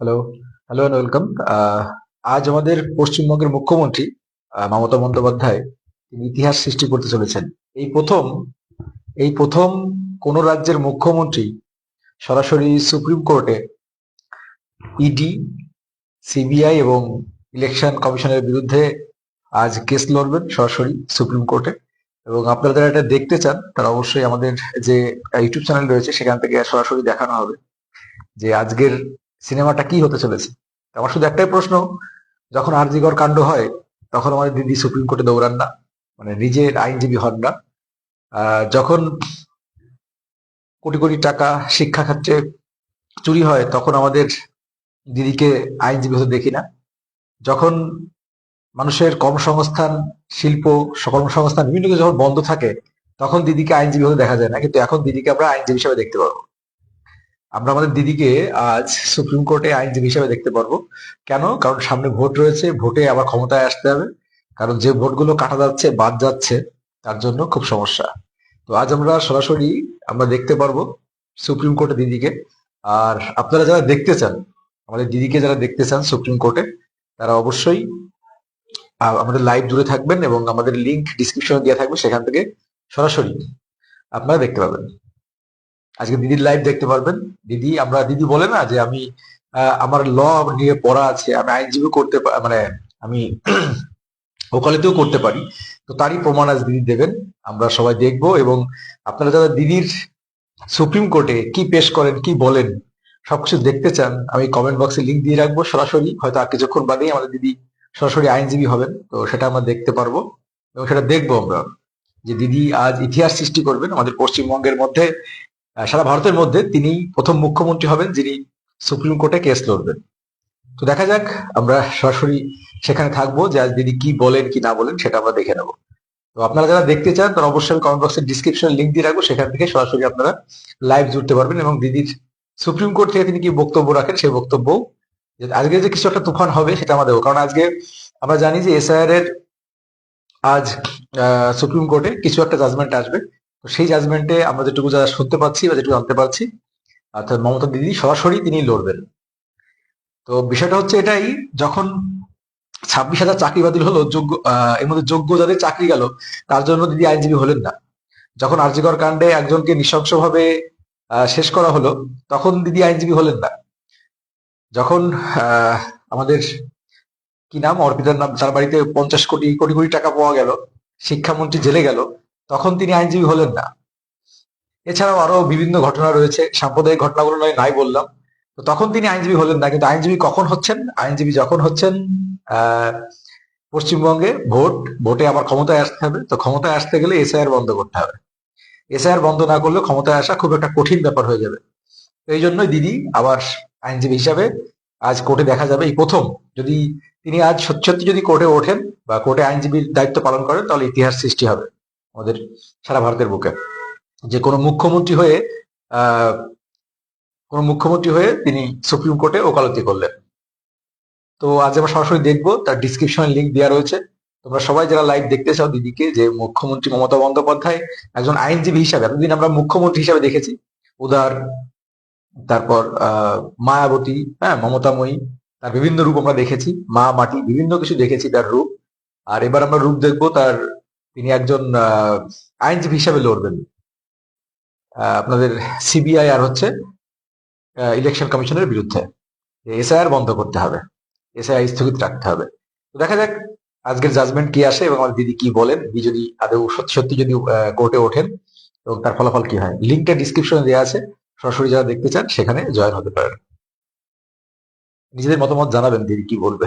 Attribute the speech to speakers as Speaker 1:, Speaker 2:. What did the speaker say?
Speaker 1: Hello hello and welcome আজ আমাদের পশ্চিমবঙ্গের মুখ্যমন্ত্রী মমতা বন্দ্যোপাধ্যায়, তিনি ইতিহাস সৃষ্টি করতে চলেছেন। এই প্রথম এই প্রথম কোন রাজ্যের মুখ্যমন্ত্রী সরাসরি সুপ্রিম কোর্টে ইডি সিবিআই এবং ইলেকশন কমিশনের বিরুদ্ধে আজ কেস লড়বেন সরাসরি সুপ্রিম কোর্টে। এবং আপনারা যারা এটা দেখতে চান, তারা অবশ্যই আমাদের যে ইউটিউব চ্যানেল রয়েছে, সেখান থেকে সরাসরি দেখানো হবে যে আজকের সিনেমাটা কি হতে চলেছে? আমার শুধু একটাই প্রশ্ন, যখন আরজিগর কাণ্ড হয়, তখন আমাদের দিদি সুপ্রিম কোর্টে দৌড়ান না মানে নিজের আইনজীবী হন না। যখন কোটি কোটি টাকা শিক্ষা ক্ষেত্রে চুরি হয়, তখন আমাদের দিদিকে আইনজীবী হতে দেখি না। যখন মানুষের কর্মসংস্থান, শিল্প, কর্মসংস্থান, বিভিন্ন কিছু যখন বন্ধ থাকে, তখন দিদিকে আইনজীবী হতে দেখা যায় না। কিন্তু এখন দিদিকে আমরা আইনজীবী হিসেবে দেখতে পারব আমরা আমাদের দিদিকে আজ সুপ্রিম কোর্টে আইনজীবী হিসেবে দেখতে পারব। কেন? কারণ সামনে ভোট রয়েছে, ভোটে আবার ক্ষমতায় আসতে হবে। কারণ যে ভোটগুলো কাটা যাচ্ছে, বাদ যাচ্ছে, তার জন্য খুব সমস্যা। তো আজ আমরা সরাসরি আমরা দেখতে পারব সুপ্রিম কোর্টে দিদিকে। আর আপনারা যারা দেখতে চান, আমাদের দিদিকে যারা দেখতে চান সুপ্রিম কোর্টে, তারা অবশ্যই আমাদের লাইভ জুড়ে থাকবেন এবং আমাদের লিংক ডিসক্রিপশনে দেওয়া থাকবে, সেখান থেকে সরাসরি আপনারা দেখতে পাবেন। আজকে দিদির লাইভ দেখতে পারবেন। দিদি, আমরা, দিদি বলে না যে আমি আমার ল নিয়ে পড়া আছে, আমি আইনজীবী করতে মানে আমি ওকালতিও করতে পারি। তো তারই প্রমাণ আজ দিদি দেবেন। আমরা সবাই দেখব এবং আপনারা যারা দিদির সুপ্রিম কোর্টে কি পেশ করেন, কি বলেন, সবকিছু দেখতে চান, আমি কমেন্ট বক্সে লিংক দিয়ে রাখব সরাসরি। হয়তো আর কিছুক্ষণ বাদেই আমাদের দিদি সরাসরি আইনজীবী হবেন। তো সেটা আমরা দেখতে পারব এবং সেটা দেখব আমরা যে দিদি আজ ইতিহাস সৃষ্টি করবেন। আমাদের পশ্চিমবঙ্গের মধ্যে সারা ভারতের মধ্যে তিনি প্রথম মুখ্যমন্ত্রী হবেন, যিনি সুপ্রিম কোর্টে কেস লড়বেন। তো দেখা যাক, আমরা সরাসরি সেখানে থাকব যে আজ দিদি কি বলেন, কি না বলেন, সেটা আমরা দেখে নেব। তো আপনারা যারা দেখতে চান, তারা অবশ্যই কমেন্ট বক্সের ডিসক্রিপশনে লিংক দিয়ে রাখব, সেখান থেকে সরাসরি আপনারা লাইভ জুড়তে পারবেন এবং দিদির সুপ্রিম কোর্ট থেকে তিনি কি বক্তব্য রাখেন, সেই বক্তব্য আজকে যে কিছু একটা তুফান হবে, সেটা আমরা দেবো কারণ আজকে আমরা জানি যে এসআইআর এর আজ সুপ্রিম কোর্টে কিছু একটা জাজমেন্ট আসবে। তো সেই জাজমেন্টে আমরা যেটুকু যা শুনতে পাচ্ছি বা যেটুকু জানতে পারছি, অর্থাৎ মমতা দিদি সরাসরি তিনি লড়বেন। তো বিষয়টা হচ্ছে এটাই, যখন ছাব্বিশ হাজার চাকরি বাতিল হলো, যোগ্য এর মধ্যে যোগ্য যাদের চাকরি গেল, তার জন্য দিদি আইনজীবী হলেন না। যখন আরজিকর কাণ্ডে একজনকে নৃশংসভাবে শেষ করা হলো, তখন দিদি আইনজীবী হলেন না। যখন আমাদের কি নাম? অর্পিতার নাম, তার বাড়িতে পঞ্চাশ কোটি কোটি কোটি টাকা পাওয়া গেল, শিক্ষামন্ত্রী জেলে গেল তখন তিনি আইনজীবী হলেন না। এছাড়াও আরও বিভিন্ন ঘটনা রয়েছে, সাম্প্রদায়িক ঘটনাগুলো নয়, নাই বললাম। তো তখন তিনি আইনজীবী হলেন না, কিন্তু আইনজীবী কখন হচ্ছেন? আইনজীবী যখন হচ্ছেন পশ্চিমবঙ্গে ভোট, ভোটে আবার ক্ষমতায় আসতে হবে। তো ক্ষমতায় আসতে গেলে এসআইআর বন্ধ করতে হবে। এসআইআর বন্ধ না করলে ক্ষমতায় আসা খুব একটা কঠিন ব্যাপার হয়ে যাবে। এই জন্যই দিদি আবার আইনজীবী হিসাবে আজ কোর্টে দেখা যাবে এই প্রথম। যদি তিনি আজ সত্যি যদি কোর্টে ওঠেন বা কোর্টে আইনজীবীর দায়িত্ব পালন করেন, তাহলে ইতিহাস সৃষ্টি হবে। আমাদের সারা ভারতের বুকে। যে কোনো মুখ্যমন্ত্রী হয়ে কোনো মুখ্যমন্ত্রী হয়ে তিনি সুপ্রিম কোর্টে ওকালতি করলেন। তো আজ আমরা সরাসরি দেখব, তার ডিসক্রিপশনে লিংক দেওয়া রয়েছে। তোমরা সবাই যারা লাইভ দেখতে চাও দিদিকে, যে মুখ্যমন্ত্রী মমতা বন্দ্যোপাধ্যায় একজন আইনজীবী হিসাবে, এতদিন আমরা মুখ্যমন্ত্রী হিসাবে দেখেছি। উদার, তারপর মায়াবতী হ্যাঁ মমতাময়ী, তার বিভিন্ন রূপ আমরা দেখেছি। মা মাটি, বিভিন্ন কিছু দেখেছি তার রূপ। আর এবার আমরা রূপ দেখব তার তিনি একজন আইনজীবী হিসাবে লড়বেন। আপনাদের সিবিআই আর হচ্ছে ইলেকশন কমিশনের বিরুদ্ধে। এসআইআর বন্ধ করতে হবে। এসআইআর স্থগিত রাখতে হবে। তো দেখা যাক আজকের জাজমেন্ট কি আসে এবং আমার দিদি কি বলেন। যদি আদৌ সত্যি সত্যি যদি কোর্টে ওঠেন এবং তার ফলাফল কি হয়? লিঙ্কটা ডিসক্রিপশনে দেওয়া আছে। সরাসরি যারা দেখতে চান, সেখানে জয়েন হতে পারেন। নিজেদের মতামত জানাবেন দিদি কি বলবে।